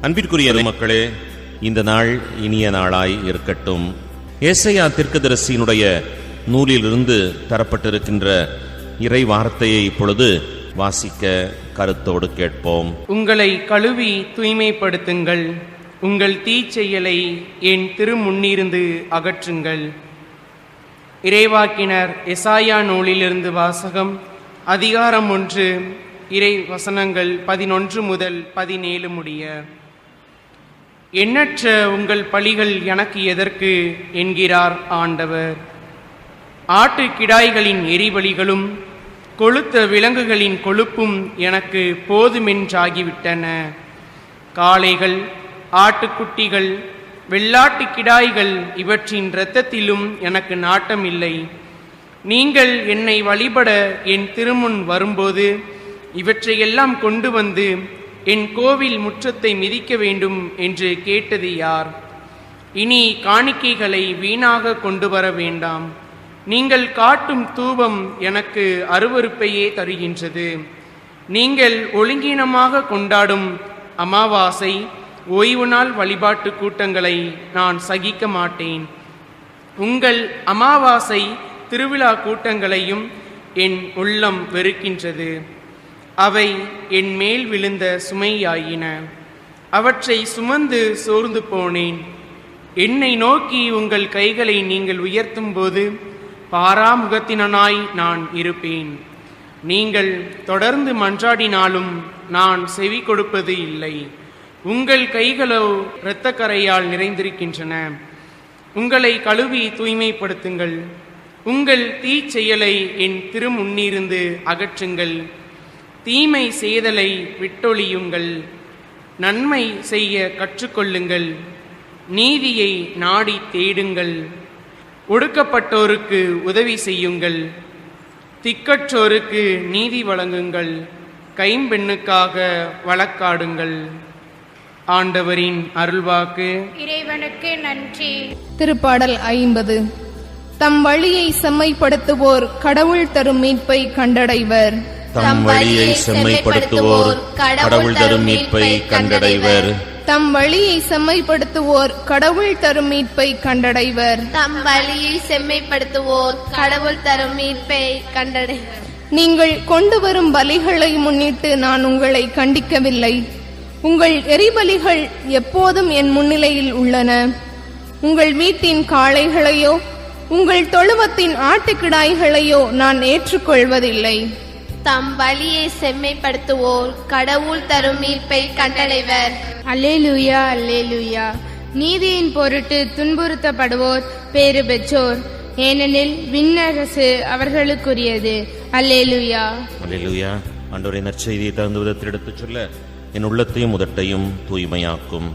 அன்பிற்குரிய மக்களே இந்த நாள் இனிய நாளாய் இருக்கட்டும். ஏசையா தீர்க்கதரிசியினுடைய நூலிலிருந்து தரப்பட்டிருக்கின்ற இறை வார்த்தையை இப்பொழுது வாசிக்க கருத்தோடு கேட்போம். உங்களை கழுவி தூய்மைப்படுத்துங்கள். உங்கள் தீச்செயலை என் திருமுன்னிருந்து அகற்றுங்கள். இறைவாக்கினர் எசாயா நூலிலிருந்து வாசகம் அதிகாரம் ஒன்று இறை வசனங்கள் பதினொன்று முதல் பதினேழு முடிய. எண்ணற்ற உங்கள் பழிகள் எனக்கு எதற்கு என்கிறார் ஆண்டவர். ஆட்டு கிடாய்களின் எரிபலிகளும் கொழுத்த விலங்குகளின் கொழுப்பும் எனக்கு போதுமென்றாகிவிட்டன. காளைகள் ஆட்டுக்குட்டிகள் வெள்ளாட்டு கிடாய்கள் இவற்றின் இரத்தத்திலும் எனக்கு நாட்டம் இல்லை நீங்கள் என்னை வழிபட என் திருமுன் வரும்போது இவற்றையெல்லாம் கொண்டு வந்து என் கோவில் முற்றத்தை மிதிக்க வேண்டும் என்று கேட்டது யார்? இனி காணிக்கைகளை வீணாக கொண்டு வர வேண்டாம். நீங்கள் காட்டும் தூபம் எனக்கு அருவருப்பையே தருகின்றது. நீங்கள் ஒழுங்கீனமாக கொண்டாடும் அமாவாசை ஓய்வு நாள் வழிபாட்டு கூட்டங்களை நான் சகிக்க மாட்டேன். உங்கள் அமாவாசை திருவிழா கூட்டங்களையும் என் உள்ளம் வெறுக்கின்றது. அவை என் மேல் விழுந்த சுமையாயின. அவற்றை சுமந்து சோர்ந்து போனேன். என்னை நோக்கி உங்கள் கைகளை நீங்கள் உயர்த்தும் போது பாராமுகத்தினனாய் நான் இருப்பேன். நீங்கள் தொடர்ந்து மன்றாடினாலும் நான் செவி கொடுப்பது இல்லை. உங்கள் கைகளோ இரத்தக்கரையால் நிறைந்திருக்கின்றன. உங்களை கழுவி தூய்மைப்படுத்துங்கள். உங்கள் தீச்செயலை என் திருமுன்னிருந்து அகற்றுங்கள். தீமை செய்தலை விட்டொழியுங்கள். நன்மை செய்ய கற்றுக்கொள்ளுங்கள். நீதியை நாடி தேடுங்கள். ஒடுக்கப்பட்டோருக்கு உதவி செய்யுங்கள். திக்கற்றோருக்கு நீதி வழங்குங்கள். கைம்பெண்ணுக்காக வழக்காடுங்கள். ஆண்டவரின் அருள்வாக்கு. இறைவனுக்கு நன்றி. திருப்பாடல் ஐம்பது. தம் வழியை செம்மைப்படுத்துவோர் கடவுள் தரும் மீட்பை கண்டடைவர். தம் வழியை செம்மைப்படுத்துவோர் கடவுள் தரும் மீட்பை கண்டடைவர். தம் வழியை செம்மைப்படுத்துவோர் கடவுள் தரும் மீட்பை கண்டடைவர். தம் வழியை செம்மைப்படுத்துவோர் கடவுள் தரும் மீட்பை கண்டடைவர். நீங்கள் கொண்டு வரும் பலிகளை முன்னிட்டு நான் உங்களை கண்டிக்கவில்லை. உங்கள் எரிபலிகள் எப்போதும் என் முன்னிலையில் உள்ளன. உங்கள் வீட்டின் காளைகளையோ உங்கள் தொழுவத்தின் ஆட்டுக்கிடாய்களையோ நான் ஏற்றுக்கொள்வதில்லை. தம் வழியை செம்மைப்படுத்துவோர். கடவுள் தரும் மீட்பை கண்டடைவர். அல்லேலூயா அல்லேலூயா. நீதியின் பொருட்டு துன்புறுத்தப்படுவோர் பேறு பெற்றோர். ஏனெனில் விண்ணரசு அவர்களுக்குரியது. அல்லேலூயா. அல்லேலூயா. ஆண்டவரை நற்செய்தியை தகுந்த விதத்தில் எடுத்துச் சொல்ல என் உள்ளத்தையும் உதட்டையும் தூய்மையாக்கும்.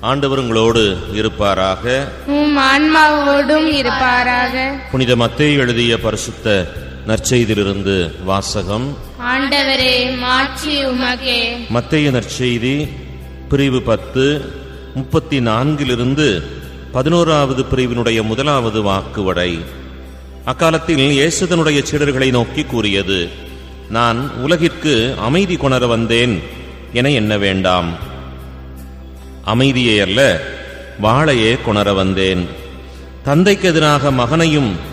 ஆண்டவர் உங்களோடு இருப்பாராக. உம் ஆன்மாவோடும் இருப்பாராக. புனித மத்தேயு எழுதிய பரிசுத்த நற்செய்தியிலிருந்து வாசகம். ஆண்டவரே உமக்கே. மத்தேயு நற்செய்தி பிரிவு பத்து முப்பத்தி நான்கிலிருந்து பதினோராவது பிரிவினுடைய முதலாவது வாக்குவடை. அக்காலத்தில் இயேசுதனுடைய சீடர்களை நோக்கி கூறியது நான் உலகிற்கு அமைதி கொணர வந்தேன் என எண்ண வேண்டாம். அமைதியை அல்ல வாளையே கொணர வந்தேன். தந்தைக்கு எதிராக மகனையும்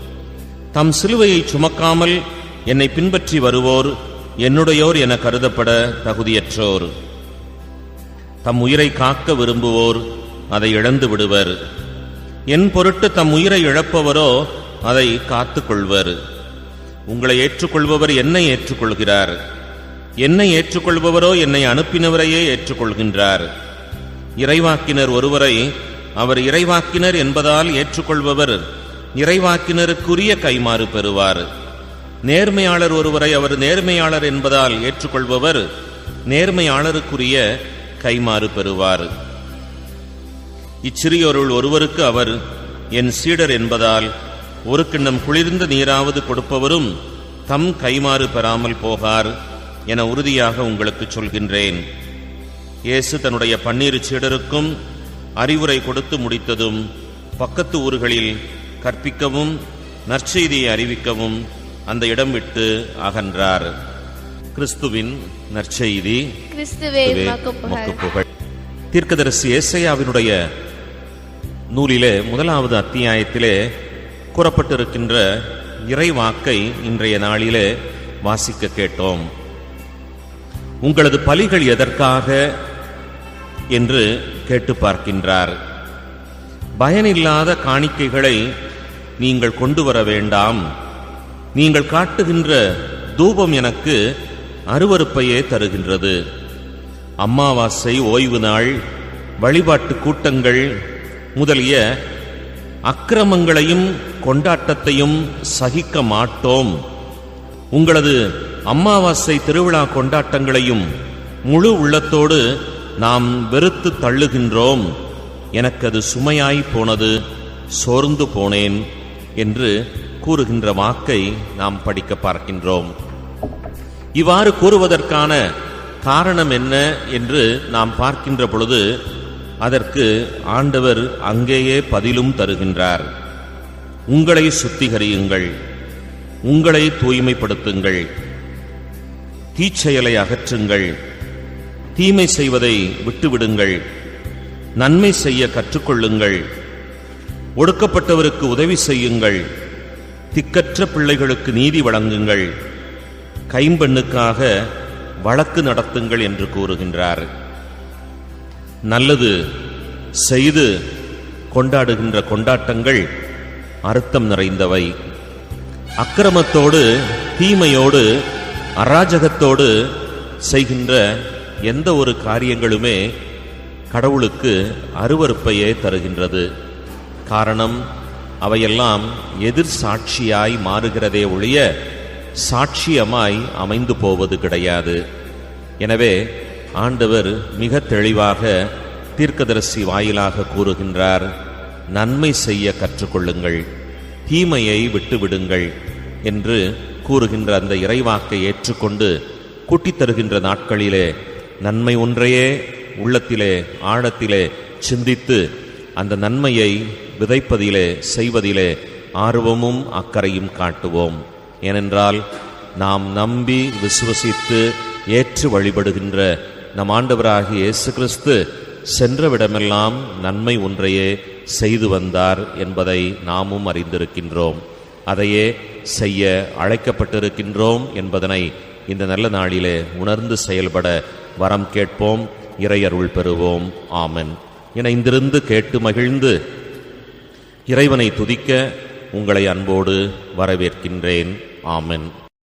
தம் சிலுவையை சுமக்காமல் என்னை பின்பற்றி வருவோர் என்னுடையோர் என கருதப்பட தகுதியற்றோர். தம் உயிரை காக்க விரும்புவோர் அதை இழந்து விடுவர். என் பொருட்டு தம் உயிரை இழப்பவரோ அதை காத்துக்கொள்வர். உங்களை ஏற்றுக்கொள்பவர் என்னை ஏற்றுக்கொள்கிறார். என்னை ஏற்றுக்கொள்பவரோ என்னை அனுப்பினவரையே ஏற்றுக்கொள்கின்றார். இறைவாக்கினர் ஒருவரை அவர் இறைவாக்கினர் என்பதால் ஏற்றுக்கொள்பவர் நிறைவாக்கினருக்குரிய கைமாறு பெறுவார். நேர்மையாளர் ஒருவரை அவர் நேர்மையாளர் என்பதால் ஏற்றுக்கொள்பவர் நேர்மையாளருக்குரிய கைமாறு பெறுவார். இச்சிறியோருள் ஒருவருக்கு அவர் என் சீடர் என்பதால் ஒரு கிண்ணம் குளிர்ந்த நீராவது கொடுப்பவரும் தம் கைமாறு பெறாமல் போகார் என உறுதியாக உங்களுக்கு சொல்கின்றேன். இயேசு தன்னுடைய பன்னீர் சீடருக்கும் அறிவுரை கொடுத்து முடித்ததும் பக்கத்து ஊர்களில் கற்பிக்கவும் நற்செய்தியை அறிவிக்கவும் அந்த இடம் விட்டு அகன்றார். கிறிஸ்துவின் நற்செய்தி. புகழ் தீர்க்கதரிசி ஏசையாவினுடைய நூலிலே முதலாவது அத்தியாயத்திலே கூறப்பட்டிருக்கின்ற இறைவாக்கை இன்றைய நாளிலே வாசிக்க கேட்டோம். உங்களது பலிகள் எதற்காக என்று கேட்டு பார்க்கின்றார். பயனில்லாத காணிக்கைகளை நீங்கள் கொண்டு வர வேண்டாம். நீங்கள் காட்டுகின்ற தூபம் எனக்கு அருவருப்பையே தருகின்றது. அமாவாசை ஓய்வு நாள் வழிபாட்டு கூட்டங்கள் முதலிய அக்கிரமங்களையும் கொண்டாட்டத்தையும் சகிக்க மாட்டோம். உங்களது அம்மாவாசை திருவிழா கொண்டாட்டங்களையும் முழு உள்ளத்தோடு நாம் வெறுத்து தள்ளுகின்றோம். எனக்கு அது சுமையாய் போனது சோர்ந்து போனேன். என்று கூறுகின்ற வாக்கை நாம் படிக்க பார்க்கின்றோம். இவ்வாறு கூறுவதற்கான காரணம் என்ன என்று நாம் பார்க்கின்ற பொழுது அதற்கு ஆண்டவர் அங்கேயே பதிலும் தருகின்றார். உங்களை சுத்திகரியுங்கள் உங்களை தூய்மைப்படுத்துங்கள் தீச்செயலை அகற்றுங்கள் தீமை செய்வதை விட்டுவிடுங்கள் நன்மை செய்ய கற்றுக்கொள்ளுங்கள் ஒடுக்கப்பட்டவருக்கு உதவி செய்யுங்கள். திக்கற்ற பிள்ளைகளுக்கு நீதி வழங்குங்கள். கைம்பெண்ணுக்காக வழக்கு நடத்துங்கள் என்று கூறுகின்றார். நல்லது செய்து கொண்டாடுகின்ற கொண்டாட்டங்கள் அர்த்தம் நிறைந்தவை. அக்கிரமத்தோடு தீமையோடு அராஜகத்தோடு செய்கின்ற எந்த ஒரு காரியங்களுமே கடவுளுக்கு அருவருப்பையே தருகின்றது. காரணம் அவையெல்லாம் எதிர் சாட்சியாய் மாறுகிறதே ஒழிய சாட்சியமாய் அமைந்து போவது கிடையாது. எனவே ஆண்டவர் மிக தெளிவாக தீர்க்கதரிசி வாயிலாக கூறுகின்றார் நன்மை செய்ய கற்றுக்கொள்ளுங்கள் தீமையை விட்டுவிடுங்கள் என்று கூறுகின்ற அந்த இறைவாக்கை ஏற்றுக்கொண்டு கூட்டித் தருகின்ற நாட்களிலே நன்மை ஒன்றையே உள்ளத்திலே ஆழத்திலே சிந்தித்து அந்த நன்மையை விதைப்பதிலே செய்வதிலே ஆர்வமும் அக்கறையும் காட்டுவோம். ஏனென்றால் நாம் நம்பி விசுவசித்து ஏற்று வழிபடுகின்ற நம் ஆண்டவராகிய இயேசு கிறிஸ்து சென்றவிடமெல்லாம் நன்மை ஒன்றையே செய்து வந்தார் என்பதை நாமும் அறிந்திருக்கின்றோம். அதையே செய்ய அழைக்கப்பட்டிருக்கின்றோம் என்பதனை இந்த நல்ல நாளிலே உணர்ந்து செயல்பட வரம் கேட்போம் இறையருள் பெறுவோம். ஆமென். இணைந்திருந்து கேட்டு மகிழ்ந்து இறைவனை துதிக்க உங்களை அன்போடு வரவேற்கின்றேன். ஆமென்.